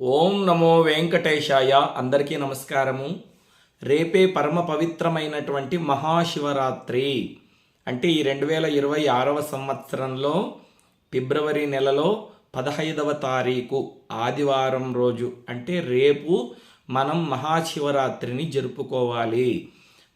ఓం నమో వెంకటేశాయ. అందరికీ నమస్కారము. రేపే పరమ పవిత్రమైనటువంటి మహాశివరాత్రి. అంటే ఈ రెండు వేల ఇరవై ఆరవ సంవత్సరంలో ఫిబ్రవరి నెలలో పదహైదవ తారీఖు ఆదివారం రోజు. అంటే రేపు మనం మహాశివరాత్రిని జరుపుకోవాలి.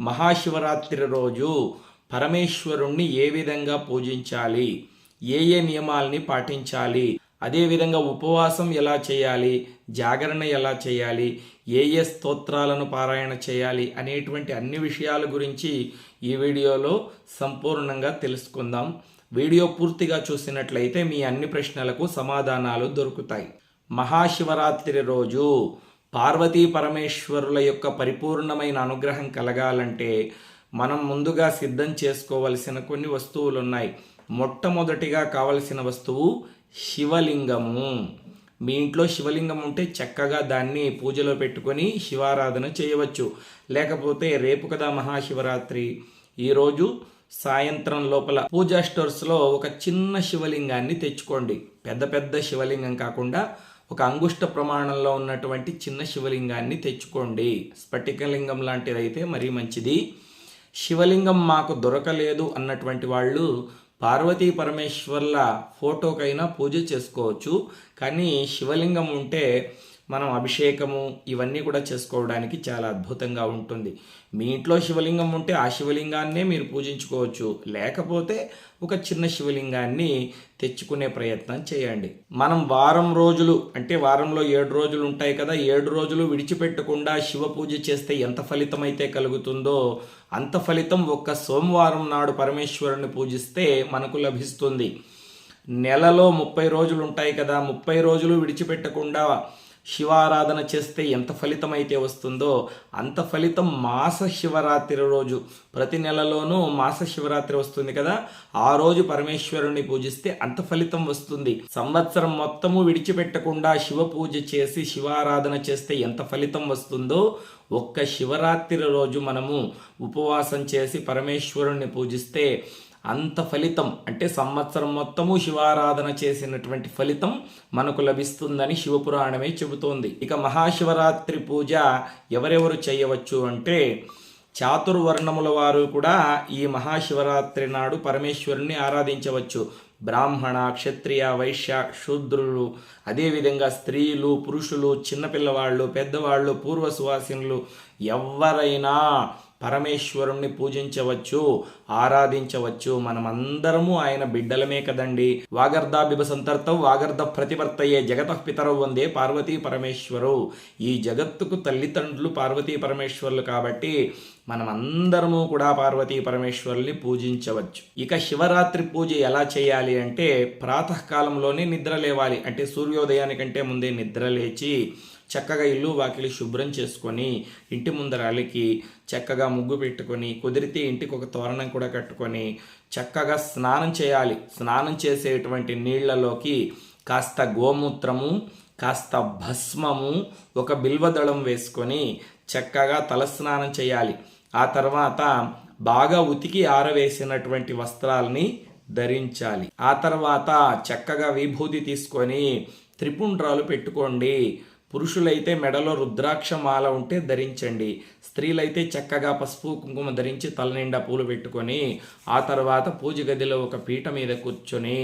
మహాశివరాత్రి రోజు పరమేశ్వరుణ్ణి ఏ విధంగా పూజించాలి? ఏ ఏ నియమాల్ని పాటించాలి? అదేవిధంగా ఉపవాసం ఎలా చేయాలి? జాగరణ ఎలా చేయాలి? ఏ ఏ స్తోత్రాలను పారాయణ చేయాలి? అనేటువంటి అన్ని విషయాల గురించి ఈ వీడియోలో సంపూర్ణంగా తెలుసుకుందాం. వీడియో పూర్తిగా చూసినట్లయితే మీ అన్ని ప్రశ్నలకు సమాధానాలు దొరుకుతాయి. మహాశివరాత్రి రోజు పార్వతీ పరమేశ్వరుల యొక్క పరిపూర్ణమైన అనుగ్రహం కలగాలంటే మనం ముందుగా సిద్ధం చేసుకోవలసిన కొన్ని వస్తువులు ఉన్నాయి మొట్టమొదటిగా కావలసిన వస్తువు శివలింగము. మీ ఇంట్లో శివలింగం ఉంటే చక్కగా దాన్ని పూజలో పెట్టుకొని శివారాధన చేయవచ్చు. లేకపోతే రేపు కదా మహాశివరాత్రి. ఈరోజు సాయంత్రం లోపల పూజా స్టోర్స్లో ఒక చిన్న శివలింగాన్ని తెచ్చుకోండి. పెద్ద పెద్ద శివలింగం కాకుండా ఒక అంగుష్ట ప్రమాణంలో ఉన్నటువంటి చిన్న శివలింగాన్ని తెచ్చుకోండి. స్ఫటికలింగం లాంటిదైతే మరీ మంచిది. శివలింగం మాకు దొరకలేదు అన్నటువంటి వాళ్ళు పార్వతీ పరమేశ్వర్ల ఫోటోకైనా పూజ చేసుకోవచ్చు. కానీ శివలింగం ఉంటే మనం అభిషేకము ఇవన్నీ కూడా చేసుకోవడానికి చాలా అద్భుతంగా ఉంటుంది. మీ ఇంట్లో శివలింగం ఉంటే ఆ శివలింగాన్నే మీరు పూజించుకోవచ్చు. లేకపోతే ఒక చిన్న శివలింగాన్ని తెచ్చుకునే ప్రయత్నం చేయండి. మనం వారం రోజులు అంటే వారంలో ఏడు రోజులు ఉంటాయి కదా ఏడు రోజులు విడిచిపెట్టకుండా శివ పూజ చేస్తే ఎంత ఫలితం అయితే కలుగుతుందో అంత ఫలితం ఒక్క సోమవారం నాడు పరమేశ్వరుని పూజిస్తే మనకు లభిస్తుంది. నెలలో ముప్పై రోజులు ఉంటాయి కదా ముప్పై రోజులు విడిచిపెట్టకుండా శివారాధన చేస్తే ఎంత ఫలితం అయితే వస్తుందో అంత ఫలితం మాస శివరాత్రి రోజు. ప్రతి నెలలోనూ మాస శివరాత్రి వస్తుంది కదా ఆ రోజు పరమేశ్వరుని పూజిస్తే అంత ఫలితం వస్తుంది. సంవత్సరం మొత్తము విడిచిపెట్టకుండా శివ పూజ చేసి శివారాధన చేస్తే ఎంత ఫలితం వస్తుందో ఒక్క శివరాత్రి రోజు మనము ఉపవాసం చేసి పరమేశ్వరుణ్ణి పూజిస్తే అంత ఫలితం అంటే సంవత్సరం మొత్తము శివారాధన చేసినటువంటి ఫలితం మనకు లభిస్తుందని శివపురాణమే చెబుతోంది. ఇక మహాశివరాత్రి పూజ ఎవరెవరు చేయవచ్చు అంటే చాతుర్వర్ణముల వారు కూడా ఈ మహాశివరాత్రి నాడు పరమేశ్వరుని ఆరాధించవచ్చు. బ్రాహ్మణ క్షత్రియ వైశ్య శూద్రులు అదేవిధంగా స్త్రీలు పురుషులు చిన్నపిల్లవాళ్ళు పెద్దవాళ్ళు పూర్వ సువాసినులు ఎవరైనా పరమేశ్వరుణ్ణి పూజించవచ్చు. ఆరాధించవచ్చు. మనమందరము ఆయన బిడ్డలమే కదండి. వాగర్ధాభిభ సంతర్తం వాగర్ధ ప్రతివర్తయే జగత పితరవు వందే పార్వతీ పరమేశ్వరు. ఈ జగత్తుకు తల్లిదండ్రులు పార్వతీ పరమేశ్వరులు కాబట్టి మనమందరము కూడా పార్వతీ పరమేశ్వరుల్ని పూజించవచ్చు. ఇక శివరాత్రి పూజ ఎలా చేయాలి అంటే ప్రాతకాలంలోనే నిద్ర లేవాలి. అంటే సూర్యోదయానికంటే ముందే నిద్ర లేచి చక్కగా ఇల్లు వాకిలి శుభ్రం చేసుకొని ఇంటి ముందర అలికి చక్కగా ముగ్గు పెట్టుకొని కుదిరితే ఇంటికి ఒక తోరణం కూడా కట్టుకొని చక్కగా స్నానం చేయాలి. స్నానం చేసేటువంటి నీళ్ళలోకి కాస్త గోమూత్రము కాస్త భస్మము ఒక బిల్వదళం వేసుకొని చక్కగా తలస్నానం చేయాలి. ఆ తర్వాత బాగా ఉతికి ఆరవేసినటువంటి వస్త్రాలని ధరించాలి. ఆ తర్వాత చక్కగా విభూతి తీసుకొని త్రిపుండ్రాలు పెట్టుకోండి. పురుషులైతే మెడలో రుద్రాక్ష మాల ఉంటే ధరించండి. స్త్రీలైతే చక్కగా పసుపు కుంకుమ ధరించి తల నిండా పూలు పెట్టుకొని ఆ తర్వాత పూజ గదిలో ఒక పీట మీద కూర్చొని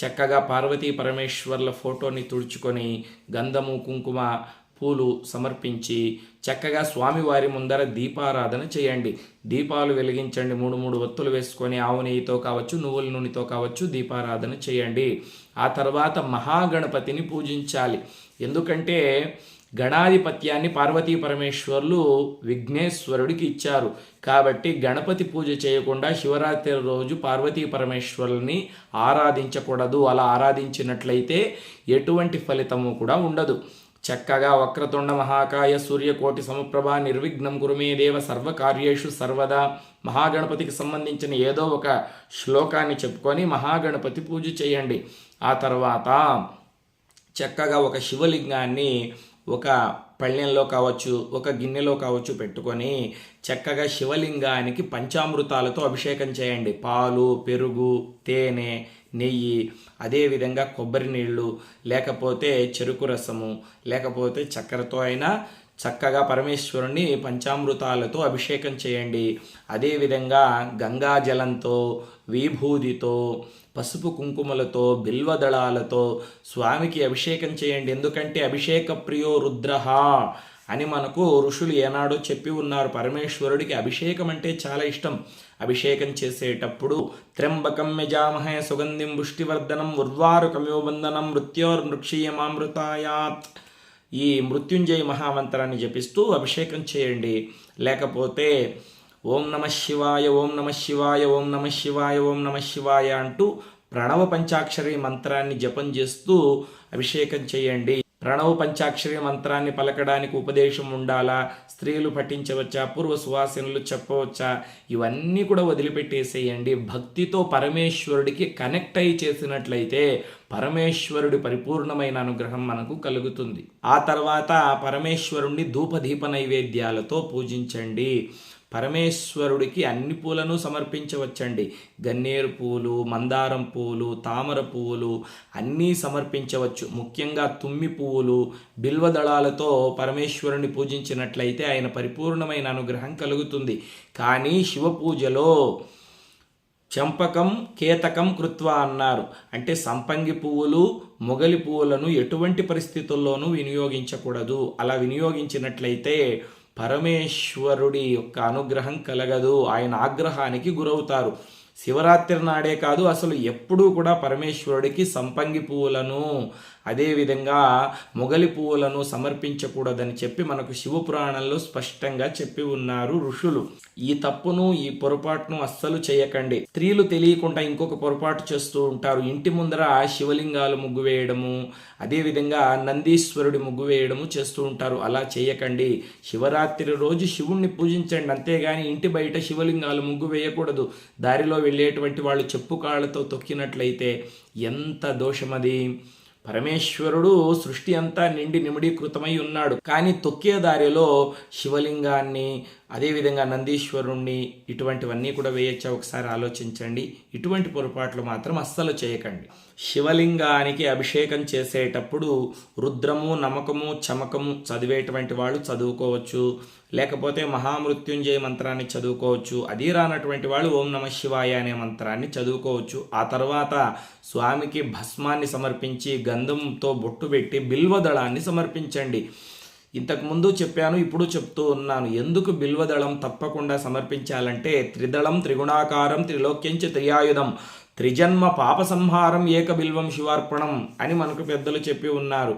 చక్కగా పార్వతీ పరమేశ్వర్ల ఫోటోని తుడుచుకొని గంధము కుంకుమ పూలు సమర్పించి చక్కగా స్వామివారి ముందర దీపారాధన చేయండి. దీపాలు వెలిగించండి. మూడు మూడు ఒత్తులు వేసుకొని ఆవు నెయ్యితో కావచ్చు నువ్వుల నూనెతో కావచ్చు దీపారాధన చేయండి. ఆ తర్వాత మహాగణపతిని పూజించాలి. ఎందుకంటే గణాధిపత్యాన్ని పార్వతీ పరమేశ్వర్లు విఘ్నేశ్వరుడికి ఇచ్చారు. కాబట్టి గణపతి పూజ చేయకుండా శివరాత్రి రోజు పార్వతీ పరమేశ్వరుల్ని ఆరాధించకూడదు. అలా ఆరాధించినట్లయితే ఎటువంటి ఫలితము కూడా ఉండదు. చక్కగా వక్రతుండ మహాకాయ సూర్యకోటి సమప్రభ నిర్విఘ్నం గురుమే దేవ సర్వకార్యేషు సర్వదా మహాగణపతికి సంబంధించిన ఏదో ఒక శ్లోకాన్ని చెప్పుకొని మహాగణపతి పూజ చేయండి. ఆ తర్వాత చక్కగా ఒక శివలింగాన్ని ఒక పళ్ళెంలో కావచ్చు ఒక గిన్నెలో కావచ్చు పెట్టుకొని చక్కగా శివలింగానికి పంచామృతాలతో అభిషేకం చేయండి. పాలు పెరుగు తేనె నెయ్యి అదేవిధంగా కొబ్బరి నీళ్ళు లేకపోతే చెరుకు రసము లేకపోతే చక్కెరతో అయినా చక్కగా పరమేశ్వరుని పంచామృతాలతో అభిషేకం చేయండి. అదేవిధంగా గంగా జలంతో విభూదితో పసుపు కుంకుమలతో బిల్వదళాలతో స్వామికి అభిషేకం చేయండి. ఎందుకంటే అభిషేక ప్రియో రుద్రహ అని మనకు ఋషులు ఏనాడో చెప్పి ఉన్నారు. పరమేశ్వరుడికి అభిషేకం అంటే చాలా ఇష్టం. అభిషేకం చేసేటప్పుడు త్ర్యంబకం యజామహే సుగంధిం పుష్టివర్ధనం ఉర్వారుకమివ మృత్యోర్ మృత్యోర్మృక్షీయమామృతాయాత్ ఈ మృత్యుంజయ మహామంత్రాన్ని జపిస్తూ అభిషేకం చేయండి. లేకపోతే ఓం నమ శివాయ ఓం నమ శివాయ ఓం నమ శివాయ ఓం నమ శివాయ అంటూ ప్రణవ పంచాక్షరి మంత్రాన్ని జపం చేస్తూ అభిషేకం చేయండి. ప్రణవ పంచాక్షరి మంత్రాన్ని పలకడానికి ఉపదేశం ఉండాలా? స్త్రీలు పఠించవచ్చా? పూర్వ సువాసనలు చెప్పవచ్చా? ఇవన్నీ కూడా వదిలిపెట్టేసేయండి. భక్తితో పరమేశ్వరుడికి కనెక్ట్ అయి చేసినట్లయితే పరమేశ్వరుడి పరిపూర్ణమైన అనుగ్రహం మనకు కలుగుతుంది. ఆ తర్వాత పరమేశ్వరుణ్ణి ధూపదీప నైవేద్యాలతో పూజించండి. పరమేశ్వరుడికి అన్ని పూలను సమర్పించవచ్చండి. గన్నేరు పూలు మందారం పూలు తామర పువ్వులు అన్నీ సమర్పించవచ్చు. ముఖ్యంగా తుమ్మి పువ్వులు బిల్వదళాలతో పరమేశ్వరుని పూజించినట్లయితే ఆయన పరిపూర్ణమైన అనుగ్రహం కలుగుతుంది. కానీ శివ పూజలో చంపకం కేతకం కృత్వ అన్నారు. అంటే సంపంగి పువ్వులు మొగలి పువ్వులను ఎటువంటి పరిస్థితుల్లోనూ వినియోగించకూడదు. అలా వినియోగించినట్లయితే పరమేశ్వరుడి యొక్క అనుగ్రహం కలగదు. ఆయన ఆగ్రహానికి గురవుతారు. శివరాత్రి నాడే కాదు అసలు ఎప్పుడూ కూడా పరమేశ్వరుడికి సంపంగి పువ్వులను అదేవిధంగా మొగలి పువ్వులను సమర్పించకూడదని చెప్పి మనకు శివపురాణంలో స్పష్టంగా చెప్పి ఉన్నారు ఋషులు. ఈ తప్పును ఈ పొరపాటును అస్సలు చేయకండి. స్త్రీలు తెలియకుండా ఇంకొక పొరపాటు చేస్తూ ఉంటారు. ఇంటి ముందర శివలింగాలు ముగ్గు వేయడము అదేవిధంగా నందీశ్వరుడి ముగ్గు వేయడము చేస్తూ ఉంటారు. అలా చేయకండి. శివరాత్రి రోజు శివుణ్ణి పూజించండి. అంతేగాని ఇంటి బయట శివలింగాలు ముగ్గు వేయకూడదు. దారిలో వెళ్ళేటువంటి వాళ్ళు చెప్పు కాళ్ళతో తొక్కినట్లయితే ఎంత దోషమది? పరమేశ్వరుడు సృష్టి అంతా నిండి నిమిడీకృతమై ఉన్నాడు. కానీ తొక్కే దారిలో శివలింగాన్ని అదేవిధంగా నందీశ్వరుణ్ణి ఇటువంటివన్నీ కూడా వేయచ్చా? ఒకసారి ఆలోచించండి. ఇటువంటి పొరపాట్లు మాత్రం అస్సలు చేయకండి. శివలింగానికి అభిషేకం చేసేటప్పుడు రుద్రము నమకము చమకము చదివేటువంటి వాళ్ళు చదువుకోవచ్చు. లేకపోతే మహామృత్యుంజయ మంత్రాన్ని చదువుకోవచ్చు. అది రానటువంటి వాళ్ళు ఓం నమ శివాయ అనే మంత్రాన్ని చదువుకోవచ్చు. ఆ తర్వాత స్వామికి భస్మాన్ని సమర్పించి గంధంతో బొట్టు పెట్టి బిల్వదళాన్ని సమర్పించండి. ఇంతకుముందు చెప్పాను ఇప్పుడు చెప్తూ ఉన్నాను. ఎందుకు బిల్వదళం తప్పకుండా సమర్పించాలంటే త్రిదళం త్రిగుణాకారం త్రిలోక్యంచ త్రియాయుధం త్రిజన్మ పాప సంహారం ఏక బిల్వం శివార్పణం అని మనకు పెద్దలు చెప్పి ఉన్నారు.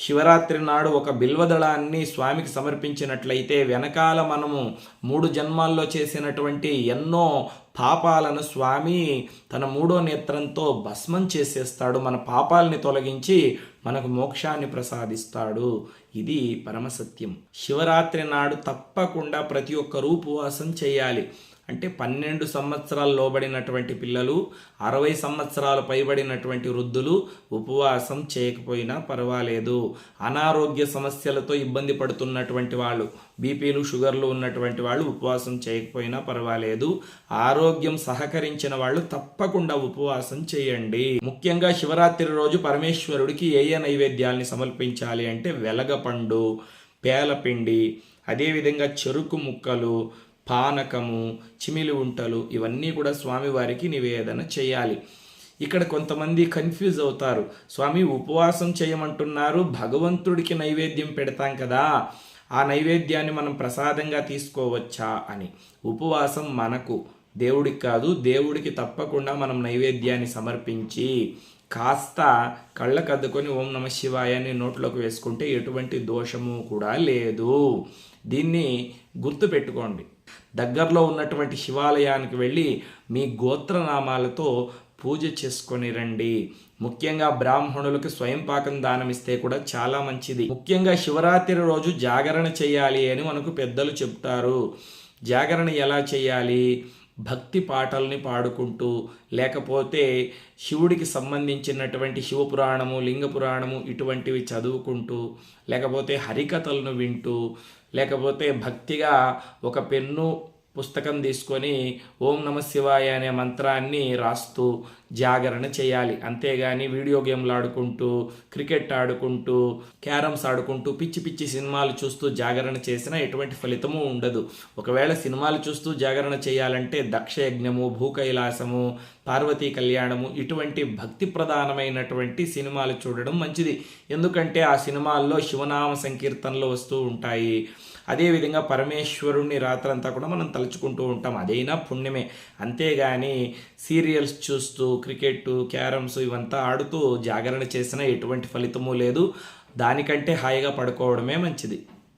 శివరాత్రి నాడు ఒక బిల్వదళాన్ని స్వామికి సమర్పించినట్లయితే వెనకాల మనము మూడు జన్మాల్లో చేసినటువంటి ఎన్నో పాపాలను స్వామి తన మూడో నేత్రంతో భస్మం చేసేస్తాడు. మన పాపాలని తొలగించి మనకు మోక్షాన్ని ప్రసాదిస్తాడు. ఇది పరమసత్యం. శివరాత్రి నాడు తప్పకుండా ప్రతి ఒక్కరూ ఉపవాసం చేయాలి. అంటే పన్నెండు సంవత్సరాలు లోబడినటువంటి పిల్లలు అరవై సంవత్సరాలు పైబడినటువంటి వృద్ధులు ఉపవాసం చేయకపోయినా పర్వాలేదు. అనారోగ్య సమస్యలతో ఇబ్బంది పడుతున్నటువంటి వాళ్ళు బీపీలు షుగర్లు ఉన్నటువంటి వాళ్ళు ఉపవాసం చేయకపోయినా పర్వాలేదు. ఆరోగ్యం సహకరించిన వాళ్ళు తప్పకుండా ఉపవాసం చేయండి. ముఖ్యంగా శివరాత్రి రోజు పరమేశ్వరుడికి ఏ ఏ నైవేద్యాల్ని సమర్పించాలి అంటే వెలగపండు పేలపిండి అదేవిధంగా చెరుకు ముక్కలు పానకము చిమిలి ఉంటలు ఇవన్నీ కూడా స్వామివారికి నివేదన చేయాలి. ఇక్కడ కొంతమంది కన్ఫ్యూజ్ అవుతారు. స్వామి ఉపవాసం చేయమంటున్నారు భగవంతుడికి నైవేద్యం పెడతాం కదా ఆ నైవేద్యాన్ని మనం ప్రసాదంగా తీసుకోవచ్చా అని. ఉపవాసం మనకు దేవుడికి కాదు దేవుడికి తప్పకుండా మనం నైవేద్యాన్ని సమర్పించి కాస్త కళ్ళకద్దుకొని ఓం నమ శివాయ నోట్లోకి వేసుకుంటే ఎటువంటి దోషము కూడా లేదు. దీన్ని గుర్తుపెట్టుకోండి. దగ్గరలో ఉన్నటువంటి శివాలయానికి వెళ్ళి మీ గోత్రనామాలతో పూజ చేసుకొని రండి. ముఖ్యంగా బ్రాహ్మణులకు స్వయం పాకం దానం ఇస్తే కూడా చాలా మంచిది. ముఖ్యంగా శివరాత్రి రోజు జాగరణ చేయాలి అని మనకు పెద్దలు చెప్తారు. జాగరణ ఎలా చేయాలి? భక్తి పాటల్ని పాడుకుంటూ లేకపోతే శివుడికి సంబంధించినటువంటి శివపురాణము లింగ పురాణము ఇటువంటివి చదువుకుంటూ లేకపోతే హరికథలను వింటూ లేకపోతే భక్తిగా ఒక పెన్ను పుస్తకం తీసుకొని ఓం నమ శివాయ అనే మంత్రాన్ని రాస్తూ జాగరణ చేయాలి. అంతేగాని వీడియో గేమ్లు ఆడుకుంటూ క్రికెట్ ఆడుకుంటూ క్యారమ్స్ ఆడుకుంటూ పిచ్చి పిచ్చి సినిమాలు చూస్తూ జాగరణ చేసినా ఎటువంటి ఫలితము ఉండదు. ఒకవేళ సినిమాలు చూస్తూ జాగరణ చేయాలంటే దక్షయజ్ఞము భూకైలాసము పార్వతీ కళ్యాణము ఇటువంటి భక్తి ప్రధానమైనటువంటి సినిమాలు చూడడం మంచిది. ఎందుకంటే ఆ సినిమాల్లో శివనామ సంకీర్తనలు వస్తూ ఉంటాయి. అదేవిధంగా పరమేశ్వరుణ్ణి రాత్రంతా కూడా మనం తలుచుకుంటూ ఉంటాం. అదైనా పుణ్యమే. అంతేగాని సీరియల్స్ చూస్తూ క్రికెట్ క్యారమ్స్ ఇవంతా ఆడుతూ జాగరణ చేసినా ఎటువంటి ఫలితము లేదు. దానికంటే హాయిగా పడుకోవడమే మంచిది.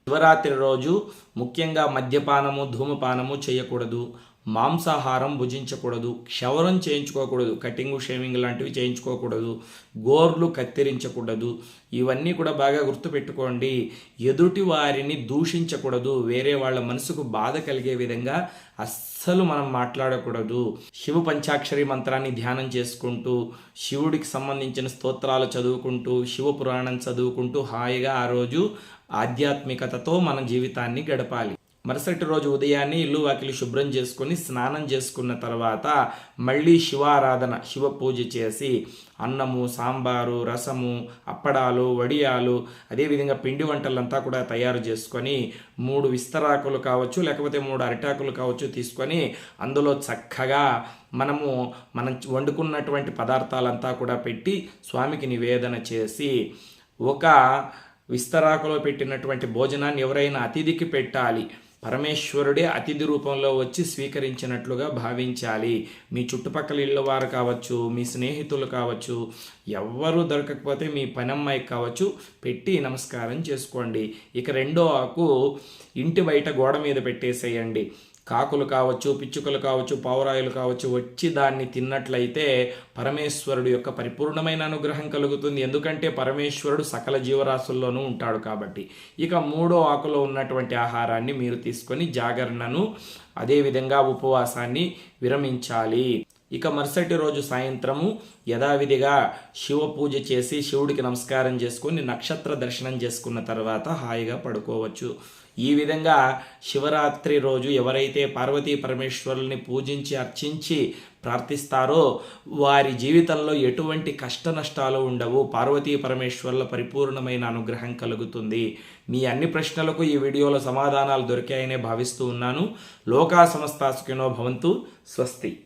శివరాత్రి రోజు ముఖ్యంగా మద్యపానము ధూమపానము చేయకూడదు. మాంసాహారం భుజించకూడదు క్షవరం చేయించుకోకూడదు కటింగ్ షేవింగ్ లాంటివి చేయించుకోకూడదు గోర్లు కత్తిరించకూడదు. ఇవన్నీ కూడా బాగా గుర్తుపెట్టుకోండి. ఎదుటి వారిని దూషించకూడదు. వేరే వాళ్ళ మనసుకు బాధ కలిగే విధంగా అస్సలు మనం మాట్లాడకూడదు. శివ పంచాక్షరి మంత్రాన్ని ధ్యానం చేసుకుంటూ శివుడికి సంబంధించిన స్తోత్రాలు చదువుకుంటూ శివ పురాణం చదువుకుంటూ హాయిగా ఆ రోజు ఆధ్యాత్మికతతో మన జీవితాన్ని గడపాలి. మరుసటి రోజు ఉదయాన్నే ఇల్లు వాకిలి శుభ్రం చేసుకొని స్నానం చేసుకున్న తర్వాత మళ్ళీ శివారాధన శివ పూజ చేసి అన్నము సాంబారు రసము అప్పడాలు వడియాలు అదేవిధంగా పిండి వంటలంతా కూడా తయారు చేసుకొని మూడు విస్తరాకులు కావచ్చు లేకపోతే మూడు అరిటాకులు కావచ్చు తీసుకొని అందులో చక్కగా మనము మనం వండుకున్నటువంటి పదార్థాలంతా కూడా పెట్టి స్వామికి నివేదన చేసి ఒక విస్తరాకులో పెట్టినటువంటి భోజనాన్ని ఎవరైనా అతిథికి పెట్టాలి. పరమేశ్వరుడే అతిథి రూపంలో వచ్చి స్వీకరించినట్లుగా భావించాలి. మీ చుట్టుపక్కల ఇళ్ళ వారు కావచ్చు మీ స్నేహితులు కావచ్చు ఎవ్వరూ దొరకకపోతే మీ పనమ్మాయికి కావచ్చు పెట్టి నమస్కారం చేసుకోండి. ఇక రెండో ఆకు ఇంటి బయట గోడ మీద పెట్టేసేయండి. కాకులు కావచ్చు పిచ్చుకలు కావచ్చు పావురాయులు కావచ్చు వచ్చి దాన్ని తిన్నట్లయితే పరమేశ్వరుడు యొక్క పరిపూర్ణమైన అనుగ్రహం కలుగుతుంది. ఎందుకంటే పరమేశ్వరుడు సకల జీవరాశుల్లోనూ ఉంటాడు కాబట్టి. ఇక మూడో ఆకులో ఉన్నటువంటి ఆహారాన్ని మీరు తీసుకొని జాగరణను అదేవిధంగా ఉపవాసాన్ని విరమించాలి. ఇక మరుసటి రోజు సాయంత్రము యథావిధిగా శివ పూజ చేసి శివుడికి నమస్కారం చేసుకొని నక్షత్ర దర్శనం చేసుకున్న తర్వాత హాయిగా పడుకోవచ్చు. ఈ విధంగా శివరాత్రి రోజు ఎవరైతే పార్వతీ పరమేశ్వరుల్ని పూజించి అర్చించి ప్రార్థిస్తారో వారి జీవితంలో ఎటువంటి కష్ట నష్టాలు ఉండవు. పార్వతీ పరమేశ్వరుల పరిపూర్ణమైన అనుగ్రహం కలుగుతుంది. మీ అన్ని ప్రశ్నలకు ఈ వీడియోలో సమాధానాలు దొరికాయనే భావిస్తూ ఉన్నాను. లోకా సమస్తాసుకినో భవంతు. స్వస్తి.